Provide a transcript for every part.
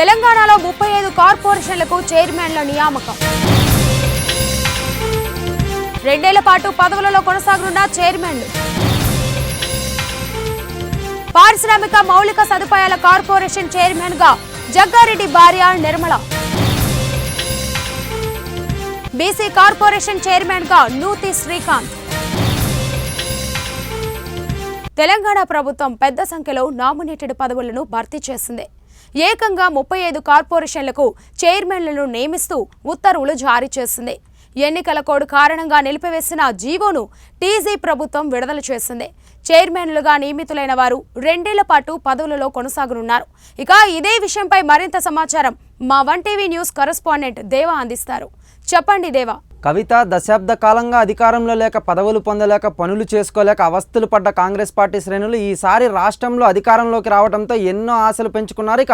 తెలంగాణలో ముప్పై ఐదు కార్పొరేషన్లకు చైర్మన్ల నియామకం. రెండేళ్ళ పాటు పదవులలో కొనసాగనున్న చైర్మన్లు. పారిశ్రామిక మౌలిక సదుపాయాల కార్పొరేషన్ చైర్మన్గా జగ్గారెడ్డి భార్య నిర్మల. బీసీ కార్పొరేషన్ చైర్మన్గా నూతి శ్రీకాంత్. తెలంగాణ ప్రభుత్వం పెద్ద సంఖ్యలో నామినేటెడ్ పదవులను భర్తీ చేసింది. ఏకంగా ముప్పై ఐదు కార్పొరేషన్లకు చైర్మన్లను నియమిస్తూ ఉత్తర్వులు జారీ చేసింది. ఎన్నికల కోడ్ కారణంగా నిలిపివేసిన జీవోను టీజీ ప్రభుత్వం విడుదల చేసింది. చైర్మన్లుగా నియమితులైన వారు రెండేళ్ళ పాటు పదవులలో కొనసాగనున్నారు. ఇక ఇదే విషయంపై మరింత సమాచారం మా వన్ టీవీ న్యూస్ కరెస్పాండెంట్ దేవా అందిస్తారు. చెప్పండి దేవా. కవిత దశాబ్ద కాలంగా అధికారంలో లేక పదవులు పొందలేక పనులు చేసుకోలేక అవస్థలు పడ్డ కాంగ్రెస్ పార్టీ శ్రేణులు ఈసారి రాష్ట్రంలో అధికారంలోకి రావడంతో ఎన్నో ఆశలు పెంచుకున్నారు. ఇక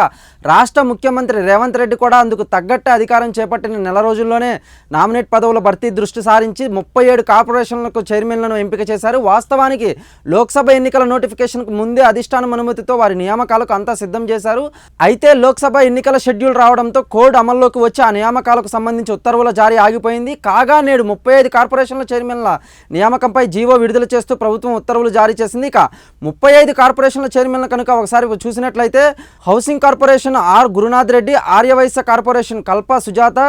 రాష్ట్ర ముఖ్యమంత్రి రేవంత్ రెడ్డి కూడా అందుకు తగ్గట్టే అధికారం చేపట్టిన నెల రోజుల్లోనే నామినేట్ పదవుల భర్తీ దృష్టి సారించి ముప్పై ఏడు కార్పొరేషన్లకు చైర్మన్లను ఎంపిక చేశారు. వాస్తవానికి లోక్సభ ఎన్నికల నోటిఫికేషన్కు ముందే అధిష్టానం అనుమతితో వారి నియామకాలకు అంతా సిద్ధం చేశారు. అయితే లోక్సభ ఎన్నికల షెడ్యూల్ రావడంతో కోడ్ అమల్లోకి వచ్చి ఆ నియామకాలకు సంబంధించి ఉత్తర్వుల జారీ ఆగిపోయింది. కాగా నేడు ముప్పై ఐదు కార్పొరేషన్ల చైర్మన్ల నియామకంపై జీవో విడుదల చేస్తూ ప్రభుత్వం ఉత్తర్వులు జారీ చేసింది. ఇక ముప్పై ఐదు కార్పొరేషన్ల చైర్మన్ల కనుక ఒకసారి చూసినట్లయితే housing corporation R Gurunath Reddy Aryavysya corporation Kalpa Sujatha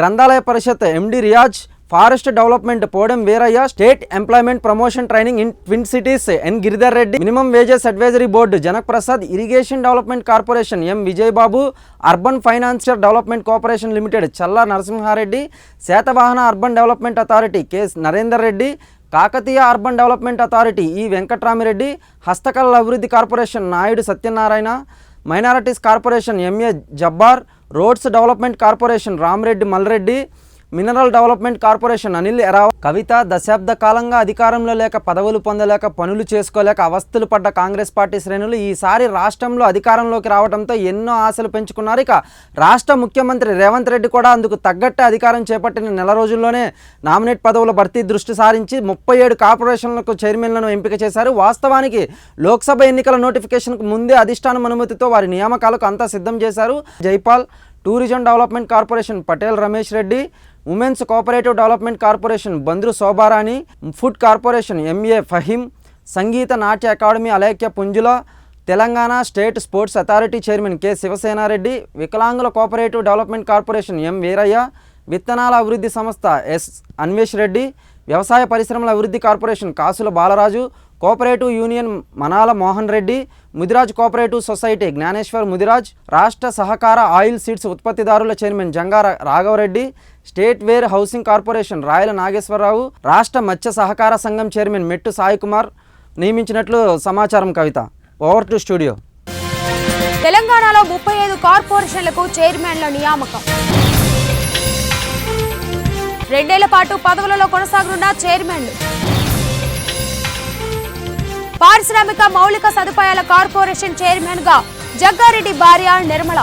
గ్రంథాలయ పరిషత్ MD Riyaz forest development Podem Veeraiah. State employment promotion training in twin cities N Giridhar Reddy. Minimum wages advisory board Janak Prasad irrigation development corporation M Vijayababu urban financial development corporation limited Challa Narasimhareddy Satavahana urban development authority K Narender Reddy Kakatiya urban development authority E Venkatramireddy హస్తకళల అభివృద్ధి corporation Naidu Satyanarayana minorities corporation MA Jabbar roads development corporation Ramareddy Malreddy mineral development corporation Anil ఎరావ Kavitha దశాబ్ద కాలంగా అధికారంలో లేక పదవులు పొందలేక పనులు చేసుకోలేక అవస్థలు పడ్డ కాంగ్రెస్ పార్టీ శ్రేణులు ఈసారి రాష్ట్రంలో అధికారంలోకి రావడంతో ఎన్నో ఆశలు పెంచుకున్నారు. ఇక రాష్ట్ర ముఖ్యమంత్రి రేవంత్ రెడ్డి కూడా అందుకు తగ్గట్టే అధికారం చేపట్టిన నెల రోజుల్లోనే నామినేట్ పదవుల భర్తీ దృష్టి సారించి ముప్పై ఏడు కార్పొరేషన్లకు చైర్మన్లను ఎంపిక చేశారు. వాస్తవానికి లోక్సభ ఎన్నికల నోటిఫికేషన్కు ముందే అధిష్టానం అనుమతితో వారి నియామకాలకు అంతా సిద్ధం చేశారు. Jaipal tourism development corporation Patel Ramesh Reddy women's cooperative development corporation Bandru Shobharani food corporation M A Faheem సంగీత నాట్య academy Alekhya Punjula Telangana state sports authority chairman K Sivasenareddy వికలాంగుల cooperative development corporation M Veeraiah విత్తనాల అభివృద్ధి సంస్థ yes Anvesh Reddy వ్యవసాయ పరిశ్రమల అభివృద్ధి corporation Kasula Balaraju cooperative union Manala Mohan Reddy Mudiraj cooperative society Jnaneshwar Mudiraj రాష్ట్ర సహకార ఆయిల్ సీడ్స్ ఉత్పత్తిదారుల chairman Jangara Raghavareddy state warehousing corporation Rayala Nageswararao రాష్ట్ర మత్స్య సహకార సంఘం చైర్మన్ మెట్టు సాయికుమార్ నియమించినట్లు సమాచారం కవిత. Over to studio. తెలంగాణలో ముప్పై ఐదు కార్పొరేషన్లకు చైర్మన్ల నియామకం. రెండేళ్ళ పాటు పదవులలో కొనసాగనున్న చైర్మన్లు పారిశ్రామిక మౌలిక సదుపాయాల కార్పొరేషన్ చైర్మన్గా జగ్గారెడ్డి భార్య నిర్మల.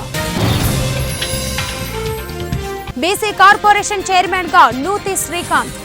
బీసీ కార్పొరేషన్ చైర్మన్గా నూతి శ్రీకాంత్.